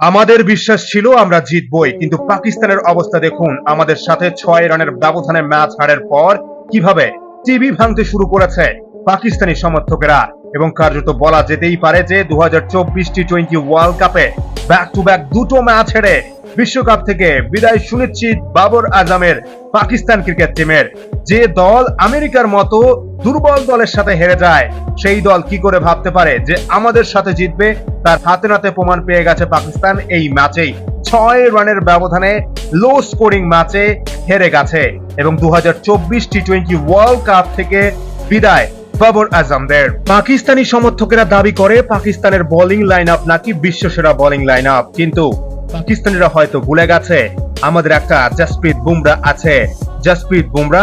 আমাদের বিশ্বাস ছিল আমরা জিতবই কিন্তু পাকিস্তানের অবস্থা দেখুন। আমাদের সাথে ছয় রানের ব্যবধানে ম্যাচ হারের পর কীভাবে টিভি ভাঙতে শুরু করেছে পাকিস্তানি সমর্থকেরা। এবং কার্যত বলা যেতেই পারে যে দু হাজার চব্বিশ টি টোয়েন্টি ওয়ার্ল্ড কাপে ব্যাক টু ব্যাক দুটো ম্যাচ হেরে বিশ্বকাপ থেকে বিদায় সুনিশ্চিত বাবর আজমের পাকিস্তান ক্রিকেট টিমের। যে দল আমেরিকার মতো দুর্বল দলের সাথে হেরে যায়, সেই দল কি করে ভাবতে পারে যে আমাদের সাথে জিতবে? তার হাতে নাতে প্রমাণ পেয়ে গেছে পাকিস্তান এই ম্যাচেই। ছয় রানের ব্যবধানে লো স্কোরিং ম্যাচে হেরে গেছে এবং দু হাজার চব্বিশ টি টোয়েন্টি ওয়ার্ল্ড কাপ থেকে বিদায় বাবর আজমদের। পাকিস্তানি সমর্থকেরা দাবি করে পাকিস্তানের বোলিং লাইন আপ নাকি বিশ্বসেরা বোলিং লাইন আপ কিন্তু পাকিস্তানিরা হয়তো ভুলে গেছে, আমাদের একটা জসপ্রীত বুমরা আছে। জসপ্রীত বুমরা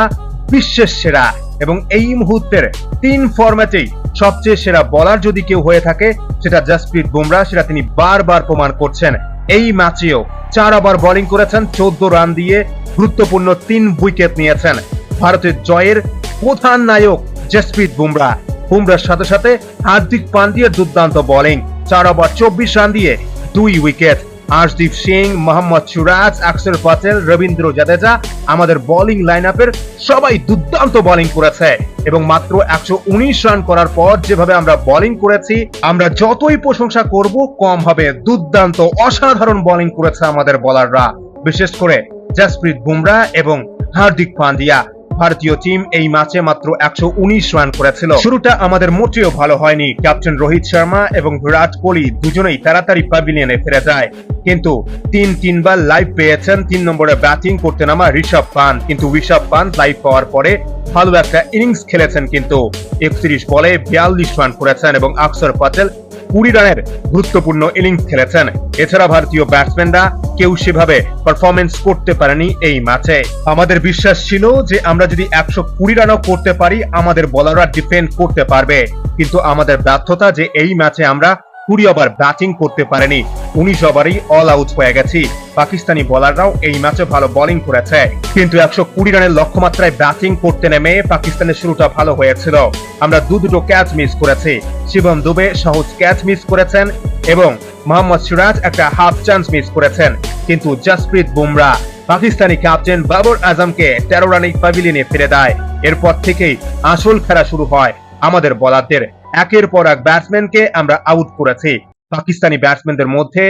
বিশ্বের সেরা এবং এই মুহূর্তের তিন ফরম্যাটেই সবচেয়ে সেরা বলার যদি কেউ হয়ে থাকে, সেটা জসপ্রীত বুমরা, সেটা তিনি বারবার প্রমাণ করছেন। এই ম্যাচেও চার ওভার বোলিং করেছেন, চোদ্দ রান দিয়ে গুরুত্বপূর্ণ তিন উইকেট নিয়েছেন। ভারতের জয়ের প্রধান নায়ক জসপ্রীত বুমরা। বুমরার সাথে সাথে হার্দিক পান্ডিয়ার দুর্দান্ত বোলিং চার ওভার চব্বিশ রান দিয়ে দুই উইকেট আশদীপ সিং, মোহাম্মদ সুরাজ, আকসর প্যাটেল রবীন্দ্র জাদেজা আমাদের বোলিং লাইন সবাই দুর্দান্ত বোলিং করেছে। এবং মাত্র একশো উনিশ রান করার পর যেভাবে আমরা বোলিং করেছি, আমরা যতই প্রশংসা করব, কম হবে। দুর্দান্ত, অসাধারণ বোলিং করেছে আমাদের বোলাররা বিশেষ করে জসপ্রীত বুমরা এবং হার্দিক পান্ডিয়া। ভারতীয় টিম এই ম্যাচে মাত্র একশো রান করেছিল। শুরুটা আমাদের মোটেও ভালো হয়নি। ক্যাপ্টেন রোহিত শর্মা এবং বিরাট কোহলি দুজনেই তাড়াতাড়ি প্যাভিলিয়নে ফিরে যায়। কিন্তু তিন তিনবার লাইভ পেয়েছেন। তিন নম্বরে ব্যাটিং করতে নামা ঋষভ পান্ত কিন্তু ঋষভ পান্ত লাইভ পাওয়ার পরে ভালো একটা ইনিংস খেলেছেন কিন্তু। একত্রিশ বলে বিয়াল্লিশ রান করেছেন এবং আকসর প্যাটেল কুড়ি রানের গুরুত্বপূর্ণ ইনিংস খেলেছেন। এছাড়া ভারতীয় ব্যাটসম্যানরা কেউ সেভাবে পারফরমেন্স করতে পারেনি এই ম্যাচে আমাদের বিশ্বাস ছিল যে আমরা যদি একশো কুড়ি রানও করতে পারি, আমাদের বলাররা ডিফেন্ড করতে পারবে। কিন্তু আমাদের ব্যর্থতা যে এই ম্যাচে আমরা কুড়ি ওভার ব্যাটিং করতে পারেনি। উনিশ ওভারেই অল আউট হয়ে গেছি। পাকিস্তানি বোলাররাও এই ম্যাচে ভালো বোলিং করেছে। কিন্তু একশো কুড়ি রানের লক্ষ্যমাত্রায় ব্যাটিং করতে নেমে পাকিস্তানের শুরুটা ভালো হয়েছিল। আমরা দু দুটো ক্যাচ মিস করেছি। শিবম দুবে সহজ ক্যাচ মিস করেছেন এবং মোহাম্মদ সিরাজ একটা হাফ চান্স মিস করেছেন। কিন্তু জসপ্রীত বুমরা, পাকিস্তানি ক্যাপ্টেন বাবর আজমকে তেরো রানে প্যাভিলিয়নে ফিরে দেয়। এরপর থেকেই আসল খেলা শুরু হয় আমাদের বলারদের একের পর এক ব্যাটসম্যানকে আমরা আউট করেছি। পাকিস্তানি ব্যাটসম্যানদের মধ্যে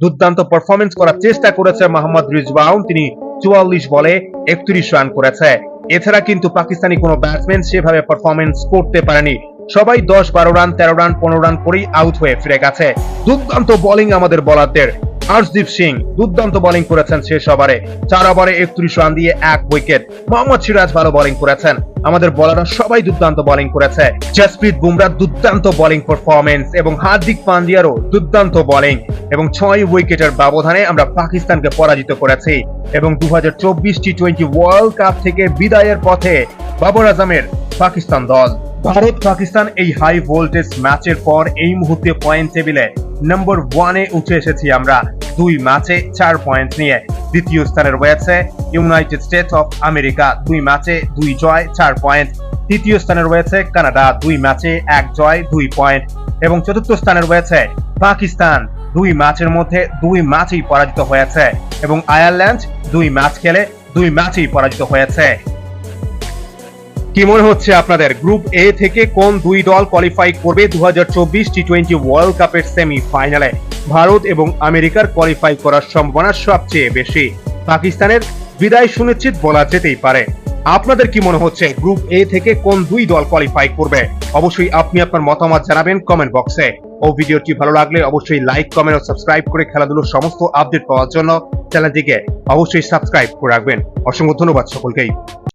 দুর্দান্ত পারফরমেন্স করার চেষ্টা করেছে মোহাম্মদ রিজওয়াউন তিনি চুয়াল্লিশ বলে একত্রিশ রান করেছে। এছাড়া কিন্তু পাকিস্তানি কোনো ব্যাটসম্যান সেভাবে পারফরমেন্স করতে পারেনি। সবাই দশ বারো রান তেরো রান পনেরো রান করেই আউট হয়ে ফিরে গেছে। দুর্দান্ত বোলিং আমাদের বলারদের হর্ষদীপ সিং দুর্দান্ত বোলিং করেছেন শেষ ওভারে। চার ওভারে একত্রিশ রান দিয়ে এক উইকেট। মোহাম্মদ সিরাজ ভালো বোলিং করেছেন। আমাদের বলাররা সবাই দুর্দান্ত বোলিং করেছে। জসপ্রীত বুমরা দুর্দান্ত বোলিং পারফরমেন্স এবং হার্দিক পান্ডিয়ারও দুর্দান্ত বোলিং এবং ছয় উইকেটের ব্যবধানে আমরা পাকিস্তানকে পরাজিত করেছি এবং দু হাজার চব্বিশ টি টোয়েন্টি ওয়ার্ল্ড কাপ থেকে বিদায়ের পথে বাবর আজমের পাকিস্তান দল। ভারত পাকিস্তান এই হাই ভোল্টেজ ম্যাচের পর এই মুহূর্তে পয়েন্ট টেবিলে নম্বর ওয়ানে উঠে এসেছি আমরা দুই ম্যাচে চার পয়েন্ট নিয়ে। দ্বিতীয় স্থানে রয়েছে ইউনাইটেড স্টেটস অফ আমেরিকা দুই ম্যাচে দুই জয়, চার পয়েন্ট তৃতীয় স্থানে রয়েছে কানাডা, দুই ম্যাচে এক জয়, দুই পয়েন্ট এবং চতুর্থ স্থানে রয়েছে পাকিস্তান, দুই ম্যাচের মধ্যে দুই ম্যাচই পরাজিত হয়েছে। এবং আয়ারল্যান্ড দুই ম্যাচ খেলে দুই ম্যাচই পরাজিত হয়েছে। কি মনে হচ্ছে আপনাদের? গ্রুপ এ থেকে কোন দুই দল কোয়ালিফাই করবে দু হাজার চব্বিশ টি টোয়েন্টি ওয়ার্ল্ড কাপের সেমি ফাইনালে ভারত এবং আমেরিকার কোয়ালিফাই করার সম্ভাবনা সবচেয়ে বেশি। পাকিস্তানের বিদায় সুনিশ্চিত বলা যেতেই পারে। আপনাদের কি মনে হচ্ছে? গ্রুপ এ থেকে কোন দুই দল কোয়ালিফাই করবে? অবশ্যই আপনি আপনার মতামত জানাবেন কমেন্ট বক্সে ও ভিডিওটি ভালো লাগলে অবশ্যই লাইক কমেন্ট ও সাবস্ক্রাইব করে খেলাধুলোর সমস্ত আপডেট পাওয়ার জন্য চ্যানেলটিকে অবশ্যই সাবস্ক্রাইব করে রাখবেন। অসংখ্য ধন্যবাদ সকলকেই।